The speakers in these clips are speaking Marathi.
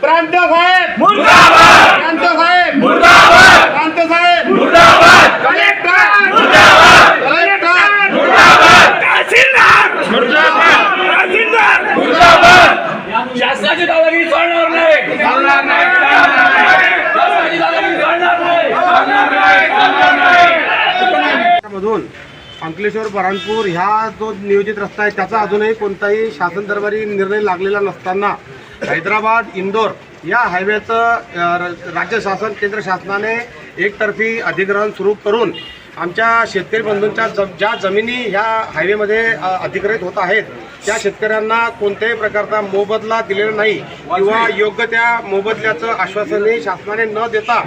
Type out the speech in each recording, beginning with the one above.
प्रांत साहेब मुर्दाबाद। प्रांत साहेब मुर्दाबाद! प्रांत साहेब मुर्दाबाद! कलेक्टर! मुर्दाबाद! कलेक्टर! मुर्दाबाद! तहसीलदार! मुर्दाबाद! तहसीलदार! मुर्दाबाद! शासनाची दादागिरी चालणार नाही. चालणार नाही चालणार नाही. शासनाची दादागिरी चालणार नाही. चालणार नाही चालणार नाही. मधून. अंकलेश्वर बऱ्हाणपूर ह्या जो नियोजित रस्ता आहे त्याचा अजूनही कोणताही शासन दरबारी निर्णय लागलेला नसताना हैदराबाद इंदोर या हायवेचं र- राज्य शासन केंद्र शासनाने एकतर्फी अधिग्रहण सुरू करून आमच्या शेतकरी बंधूंच्या ज ज्या जमिनी ह्या हायवेमध्ये अधिकृत अधिग्रहित होत आहेत त्या शेतकऱ्यांना कोणत्याही प्रकारचा मोबदला दिलेला नाही किंवा योग्य त्या मोबदल्याचं आश्वासनही शासनाने न देता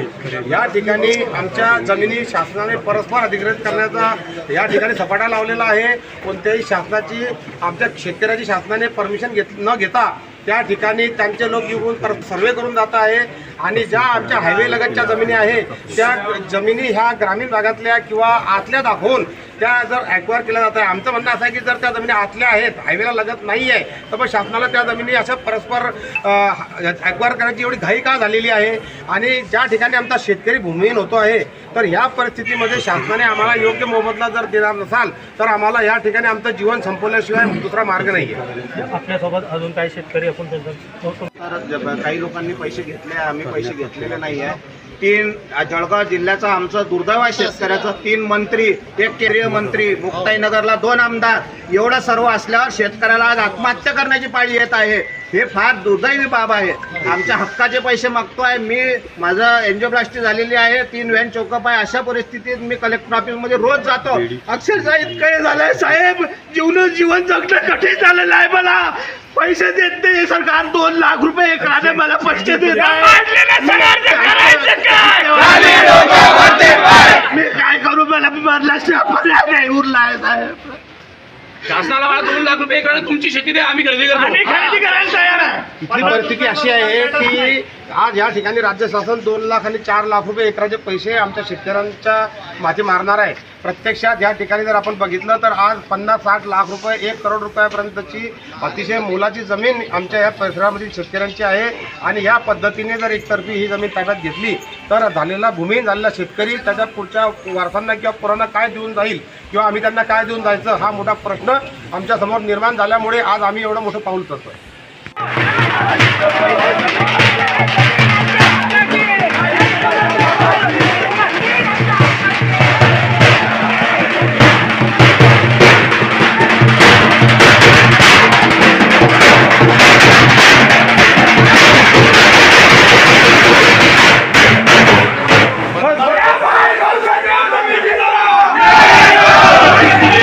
या ठिकाणी आमच्या जमिनी शासनाने परस्पर अधिग्रहित करण्याचा या ठिकाणी सपाटा लावलेला आहे. कोणत्याही शासनाची आमच्या शेतकऱ्याची शासनाने परमिशन घेत न घेता त्या ठिकाणी त्यांचे लोक येऊन सर्वे करून जात आहे. आणि ज्या आमच्या हायवे लगतच्या जमिनी आहे त्या जमिनी ह्या ग्रामीण भागातल्या किंवा आतल्या दाखवून त्या जर ॲक्वायर केल्या जात आहे आमचं म्हणणं असं आहे की जर त्या जमिनी आतल्या आहेत हायवेला लगत नाही आहे तर मग शासनाला त्या जमिनी अशा परस्पर ॲक्वायर करायची एवढी घाई का झालेली आहे? आणि ज्या ठिकाणी आमचा शेतकरी भूमिहीन होतो आहे तर ह्या परिस्थितीमध्ये शासनाने आम्हाला योग्य मोबदला जर देणार नसाल तर आम्हाला या ठिकाणी आमचं जीवन संपवल्याशिवाय दुसरा मार्ग नाही आहे आपल्यासोबत अजून काही शेतकरी आपण तर काही लोकांनी पैसे घेतले आम्ही पैसे घेतलेले नाही आहे तीन जळगाव जिल्ह्याचा आमचं दुर्दैव आहे शेतकऱ्याचं तीन मंत्री एक केंद्रीय मंत्री मुक्ताईनगरला दोन आमदार. एवढं सर्व असल्यावर शेतकऱ्याला आज आत्महत्या करण्याची पाळी येत आहे. हे फार दुर्दैवी बाब आहे. आमच्या हक्काचे पैसे मागतोय. मी माझं एन्जिओप्लास्टी झालेली आहे. तीन व्हॅन चौकअप आहे. अशा परिस्थितीत मी कलेक्टर ऑफिसमध्ये रोज जातो. अक्षरशः इतकं हे झालंय साहेब. जीवन जीवन जगणं कठीण झालेलं आहे मला. पैसे देत नाही सरकार. दोन लाख रुपये एकाने मला पैसे देत आहे? मी काय करू? मला मरला नाही उरलाय साहेब. शासनाला मला दोन लाख रुपये तुमची शेती द्या आम्ही खरेदी करतो. आम्ही खरेदी करायला तयार आहे. परिस्थिती अशी आहे की आज या ठिकाणी राज्य शासन दोन लाख आणि चार लाख रुपये एकराचे पैसे आमच्या शेतकऱ्यांच्या माथी मारणार आहे. प्रत्यक्षात या ठिकाणी जर आपण बघितलं तर आज पन्नास साठ लाख रुपये एक करोड रुपयापर्यंतची अतिशय मोलाची जमीन आमच्या या परिसरामधील शेतकऱ्यांची आहे. आणि या पद्धतीने जर एकतर्फी ही जमीन ताब्यात घेतली तर झालेला भूमिहीन झालेला शेतकरी त्याच्या पुढच्या वारसांना किंवा पोरांना काय देऊन जाईल किंवा आम्ही त्यांना काय देऊन जायचं हा मोठा प्रश्न आमच्यासमोर निर्माण झाल्यामुळे आज आम्ही एवढं मोठं पाऊल करतोय